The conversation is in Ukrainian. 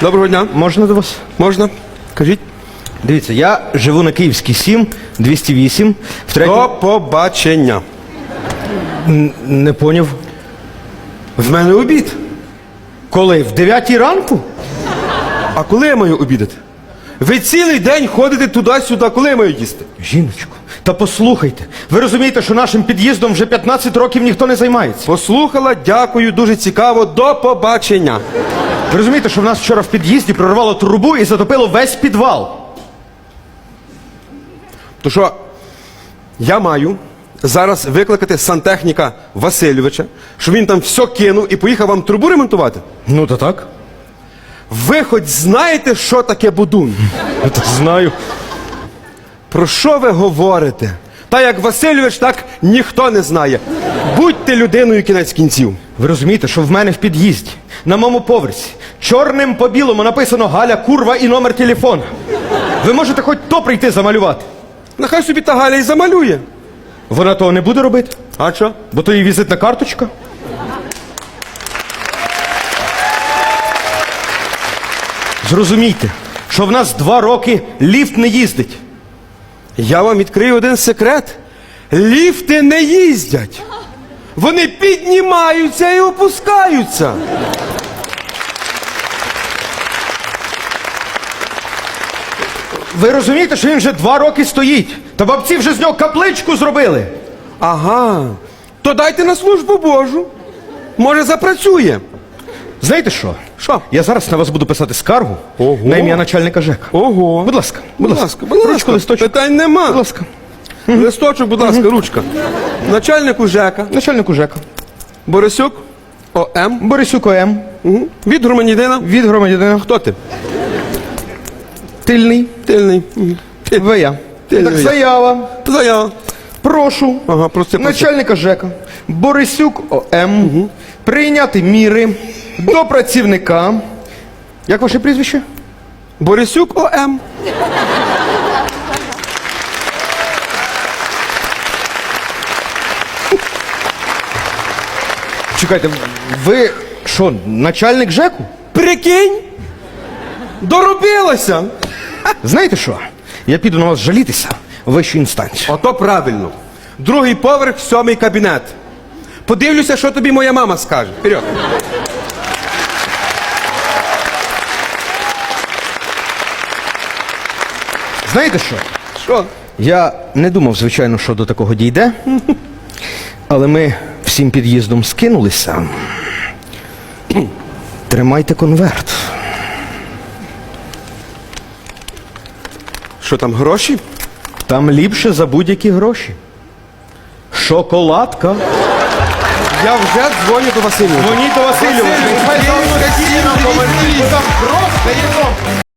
Доброго дня. Можна до вас? Можна? Кажіть. Дивіться, я живу на Київській 7, 208, в третьому... До побачення. Н- Не поняв. В мене обід. Коли? В 9 ранку? А коли я маю обідати? Ви цілий день ходите туди-сюди, коли я маю їсти? Жіночко, та послухайте. Ви розумієте, що нашим під'їздом вже 15 років ніхто не займається. Послухала, дякую, дуже цікаво. До побачення. Ви розумієте, що в нас вчора в під'їзді прорвало трубу і затопило весь підвал. То що я маю зараз викликати сантехніка Васильовича, щоб він там все кинув і поїхав вам трубу ремонтувати? Ну, то так. Ви хоч знаєте, що таке будун? Я знаю. Про що ви говорите? Та як Васильович, так ніхто не знає. Будьте людиною кінець кінців. Ви розумієте, що в мене в під'їзді, на моєму поверсі, чорним по білому написано Галя Курва і номер телефона. Ви можете хоч то прийти замалювати. Нехай собі та Галя і замалює. Вона того не буде робити, А що? бо то її візитна карточка. Зрозумійте, що в нас два роки ліфт не їздить. Я вам відкрию один секрет. Ліфти не їздять. Вони піднімаються і опускаються. Ви розумієте, що він вже два роки стоїть. Та бабці вже з нього капличку зробили. Ага. То дайте на службу Божу. Може, запрацює. Знаєте що? Що? Я зараз на вас буду писати скаргу Ого. на ім'я начальника ЖЕК. Ого. Будь ласка, Будь ласка, будь ласка. Ручку, листочок. Питань нема. Будь ласка. Листочок, будь ласка, ручка. Начальнику ЖЕКа Начальнику ЖЕКа. Борисюк ОМ Борисюк ОМ. Від громадянина. Від громадянина. Хто ти? Тильний. Тильний. Я. Тильний Так, заява. Заява. Прошу. Ага, прости. Начальника ЖЕКа. Борисюк ОМ. Прийняти міри до працівника. Як ваше прізвище? Борисюк ОМ. Чекайте, ви що, начальник ЖЕКу? Прикинь? Доробилася. Знаєте що? Я піду на вас жалітися в вищу інстанцію. Ото правильно. Другий поверх, сьомий кабінет. Подивлюся, що тобі моя мама скаже. Вперед. Знаєте що? Що? Я не думав, звичайно, що до такого дійде. Але ми всім під'їздом скинулися. Тримайте конверт. Що там, гроші? Там ліпше за будь-які гроші. Шоколадка. Я вже дзвоню до Василю. Дзвоніть до Василю. Василю. Василю. Василю. Василю. Василю. Василю. Василю. Василю.